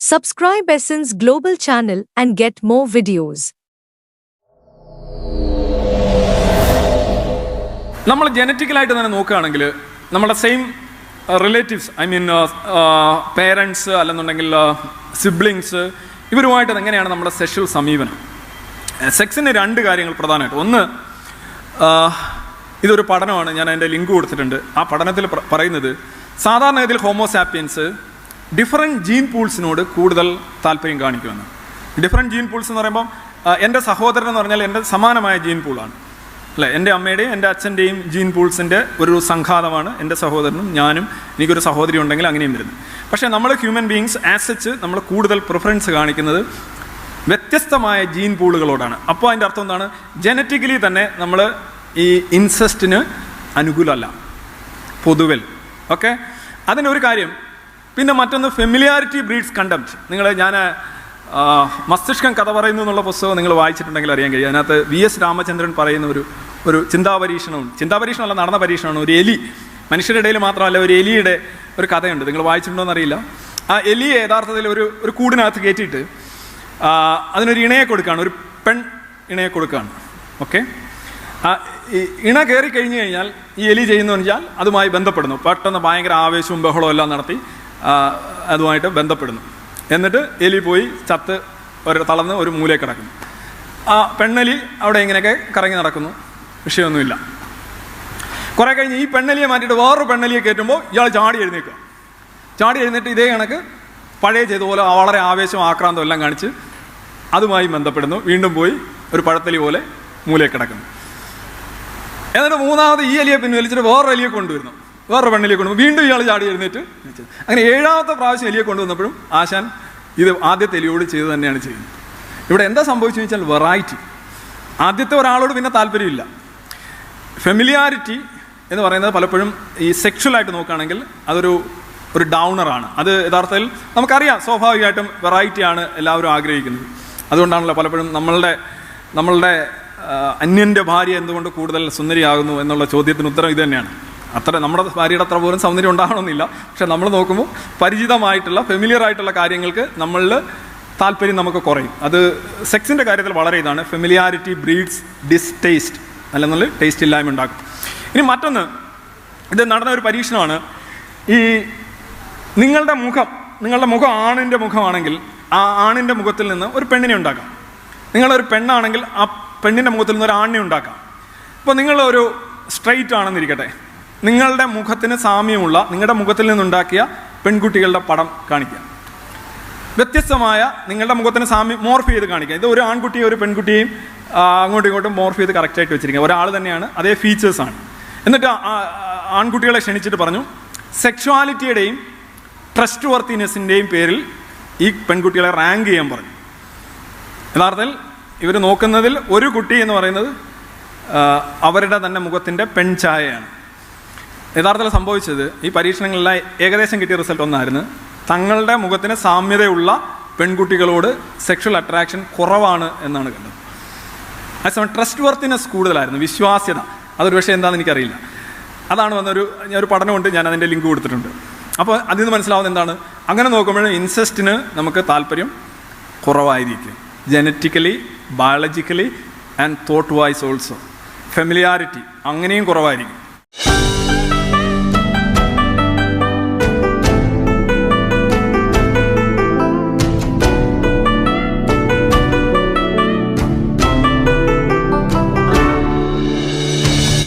Subscribe Essence Global channel and get more videos. നമ്മൾ ജനറ്റിക്കലായിട്ട് തന്നെ നോക്കുകയാണെങ്കിൽ നമ്മുടെ same relatives I mean parents അല്ലെന്നുണ്ടെങ്കിൽ സിബ്ലിങ്സ് ഇവരുമായിട്ട് എങ്ങനെയാണ് നമ്മുടെ സെക്ഷൽ സമീപനം? സെക്സിന് രണ്ട് കാര്യങ്ങൾ പ്രധാനമായിട്ട്. ഒന്ന് ആ, ഇതൊരു പഠനമാണ്. ഞാൻ അതിന്റെ ലിങ്ക് കൊടുത്തിട്ടുണ്ട്. ആ പഠനത്തിൽ പറയുന്നത് പറയുന്നത് സാധാരണഗതിയിൽ ഹോമോസാപ്പിയൻസ് ഡിഫറെന്റ് ജീൻ പൂൾസിനോട് കൂടുതൽ താല്പര്യം കാണിക്കുമെന്ന്. ഡിഫറെന്റ് ജീൻ പൂൾസ് എന്ന് പറയുമ്പോൾ എന്റെ സഹോദരൻ എന്ന് പറഞ്ഞാൽ എന്റെ സമാനമായ ജീൻ പൂളാണ് അല്ലേ? എന്റെ അമ്മയുടെയും എന്റെ അച്ഛന്റെയും ജീൻ പൂൾസിന്റെ ഒരു സംഘാതമാണ് എന്റെ സഹോദരനും ഞാനും എനിക്കൊരു സഹോദരി ഉണ്ടെങ്കിൽ അങ്ങനെയും വരുന്നത് പക്ഷേ നമ്മൾ ഹ്യൂമൻ ബീങ്സ് ആസച്ച് നമ്മൾ കൂടുതൽ പ്രിഫറൻസ് കാണിക്കുന്നത് വ്യത്യസ്തമായ ജീൻ പൂളുകളോടാണ് അപ്പോൾ അതിന്റെ അർത്ഥം എന്താണ്? ജനറ്റിക്കലി തന്നെ നമ്മൾ ഈ ഇൻസെസ്റ്റിന് അനുകൂലമല്ല. പൊതുവൽ. ഓക്കെ അതിനൊരു കാര്യം പിന്നെ മറ്റൊന്ന് ഫെമിലിയാരിറ്റി ബ്രീഡ്സ് കണ്ടംപ്റ്റ് നിങ്ങൾ ഞാൻ മസ്തിഷ്കം കഥ പറയുന്നു എന്നുള്ള പുസ്തകം നിങ്ങൾ വായിച്ചിട്ടുണ്ടെങ്കിൽ അറിയാൻ കഴിയും. അതിനകത്ത് വി എസ് രാമചന്ദ്രൻ പറയുന്ന ഒരു ഒരു ചിന്താപരീക്ഷണമുണ്ട്. ചിന്താപരീക്ഷണമല്ല നടന്ന പരീക്ഷണമാണ്. ഒരു എലി മനുഷ്യരുടെ ഇടയിൽ മാത്രമല്ല ഒരു എലിയുടെ ഒരു കഥയുണ്ട്. നിങ്ങൾ വായിച്ചിട്ടുണ്ടോ എന്നറിയില്ല ആ എലിയെ യഥാർത്ഥത്തിൽ ഒരു ഒരു കൂടിനകത്ത് കയറ്റിയിട്ട് അതിനൊരു ഇണയെ കൊടുക്കുകയാണ്. ഒരു പെൺ ഇണയെ കൊടുക്കുകയാണ്. ഓക്കെ? ആ ഇണ കയറി കഴിഞ്ഞു കഴിഞ്ഞാൽ ഈ എലി ചെയ്യുന്നു വെച്ചാൽ അതുമായി ബന്ധപ്പെടുന്നു. പെട്ടെന്ന് ഭയങ്കര ആവേശവും ബഹളവും എല്ലാം നടത്തി. അതുമായിട്ട് ബന്ധപ്പെടുന്നു. എന്നിട്ട് എലി പോയി ചത്ത് ഒരു തളർന്ന് ഒരു മൂലയിൽ കിടക്കുന്നു. ആ പെണ്ണലി അവിടെ ഇങ്ങനെയൊക്കെ കറങ്ങി നടക്കുന്നു. വിഷയമൊന്നുമില്ല. കുറേ കഴിഞ്ഞ് ഈ പെണ്ണലിയെ മാറ്റിയിട്ട് വേറൊരു പെണ്ണലിയെ കയറ്റുമ്പോൾ ഇയാൾ ചാടി എഴുന്നേക്കുക ചാടി എഴുന്നേറ്റ് ഇതേ കണക്ക് പഴയ ചെയ്ത പോലെ വളരെ ആവേശം ആക്രാന്തം എല്ലാം കാണിച്ച് അതുമായി ബന്ധപ്പെടുന്നു. വീണ്ടും പോയി ഒരു പഴത്തലി പോലെ മൂലയിൽ കിടക്കുന്നു. എന്നിട്ട് മൂന്നാമത് ഈ എലിയെ പിൻവലിച്ചിട്ട് വേറൊരു എലിയെ കൊണ്ടുവരുന്നു. വേറൊരു പെണ്ണിലേക്ക് കൊണ്ടു വീണ്ടും ഇയാൾ ചാടി എഴുന്നേറ്റ് അങ്ങനെ ഏഴാമത്തെ പ്രാവശ്യം എലിയെ കൊണ്ടുവന്നപ്പോഴും ആശാൻ ഇത് ആദ്യത്തെ എലിയോട് ചെയ്ത് തന്നെയാണ് ചെയ്യുന്നത്. ഇവിടെ എന്താ സംഭവിച്ചു വെച്ചാൽ വെറൈറ്റി ആദ്യത്തെ ഒരാളോട് പിന്നെ താല്പര്യമില്ല. ഫെമിലിയാരിറ്റി എന്ന് പറയുന്നത് പലപ്പോഴും ഈ സെക്ഷലായിട്ട് നോക്കുകയാണെങ്കിൽ അതൊരു ഒരു ഡൗണറാണ് അത് യഥാർത്ഥത്തിൽ നമുക്കറിയാം സ്വാഭാവികമായിട്ടും വെറൈറ്റിയാണ് എല്ലാവരും ആഗ്രഹിക്കുന്നത്. അതുകൊണ്ടാണല്ലോ പലപ്പോഴും നമ്മളുടെ നമ്മളുടെ അന്യന്റെ ഭാര്യ എന്തുകൊണ്ട് കൂടുതൽ സുന്ദരിയാകുന്നു എന്നുള്ള ചോദ്യത്തിന് ഉത്തരം ഇത് തന്നെയാണ്. അത്ര നമ്മുടെ ഭാര്യയുടെ അത്ര പോലും സൗന്ദര്യം ഉണ്ടാകണമെന്നില്ല പക്ഷെ നമ്മൾ നോക്കുമ്പോൾ പരിചിതമായിട്ടുള്ള ഫെമിലിയർ ആയിട്ടുള്ള കാര്യങ്ങൾക്ക് നമ്മളിൽ താല്പര്യം നമുക്ക് കുറയും. അത് സെക്സിന്റെ കാര്യത്തിൽ വളരെ ഇതാണ്. ഫെമിലിയാരിറ്റി ബ്രീഡ്സ് ഡിസ്റ്റേസ്റ്റ് അല്ലെന്നുള്ള ടേസ്റ്റ് ഇല്ലായ്മ ഉണ്ടാക്കും. ഇനി മറ്റൊന്ന് ഇത് നടന്ന ഒരു പരീക്ഷണമാണ്. ഈ നിങ്ങളുടെ മുഖം നിങ്ങളുടെ മുഖം ആണിന്റെ മുഖമാണെങ്കിൽ ആ ആണിന്റെ മുഖത്തിൽ നിന്ന് ഒരു പെണ്ണിനെ ഉണ്ടാക്കാം. നിങ്ങളൊരു പെണ്ണാണെങ്കിൽ ആ പെണ്ണിന്റെ മുഖത്തിൽ നിന്ന് ഒരു ആണിനെ ഉണ്ടാക്കാം. അപ്പോൾ നിങ്ങളൊരു സ്ട്രൈറ്റ് ആണെന്നിരിക്കട്ടെ. നിങ്ങളുടെ മുഖത്തിന് സാമ്യമുള്ള നിങ്ങളുടെ മുഖത്തിൽ നിന്നുണ്ടാക്കിയ പെൺകുട്ടികളുടെ പടം കാണിക്കുക വ്യത്യസ്തമായ നിങ്ങളുടെ മുഖത്തിന് സാമ്യം മോർഫ് ചെയ്ത് കാണിക്കുക ഇത് ഒരു ആൺകുട്ടിയും ഒരു പെൺകുട്ടിയും അങ്ങോട്ടും ഇങ്ങോട്ടും മോർഫ് ചെയ്ത് കറക്റ്റായിട്ട് വെച്ചിരിക്കുക ഒരാൾ തന്നെയാണ് അതേ ഫീച്ചേഴ്സാണ് എന്നിട്ട് ആൺകുട്ടികളെ ക്ഷണിച്ചിട്ട് പറഞ്ഞു സെക്ഷുവാലിറ്റിയുടെയും ട്രസ്റ്റ് വർത്തിനെസിന്റെയും പേരിൽ ഈ പെൺകുട്ടികളെ റാങ്ക് ചെയ്യാൻ പറഞ്ഞു. യഥാർത്ഥത്തിൽ ഇവർ നോക്കുന്നതിൽ ഒരു കുട്ടി എന്ന് പറയുന്നത് അവരുടെ തന്നെ മുഖത്തിന്റെ പെൺഛായയാണ്. യഥാർത്ഥത്തിൽ സംഭവിച്ചത് ഈ പരീക്ഷണങ്ങളിലെ ഏകദേശം കിട്ടിയ റിസൾട്ട് ഒന്നായിരുന്നു. തങ്ങളുടെ മുഖത്തിന് സാമ്യതയുള്ള പെൺകുട്ടികളോട് സെക്ഷൽ അട്രാക്ഷൻ കുറവാണ് എന്നാണ് കണ്ടത്. അതേസമയം ട്രസ്റ്റ് വർത്തിനെസ് കൂടുതലായിരുന്നു വിശ്വാസ്യത. അതൊരു പക്ഷേ എന്താണെന്ന് എനിക്കറിയില്ല. അതാണ് വന്നൊരു ഒരു പഠനമുണ്ട് ഞാൻ അതിന്റെ ലിങ്ക് കൊടുത്തിട്ടുണ്ട്. അപ്പോൾ അതിൽ നിന്ന് മനസ്സിലാവുന്നത് എന്താണ്? അങ്ങനെ നോക്കുമ്പോൾ ഇൻസെസ്റ്റിന് നമുക്ക് താല്പര്യം കുറവായിരിക്കും. Genetically biologically and thought wise also familiarity അങ്ങനെയും കുറവായിരിക്കും.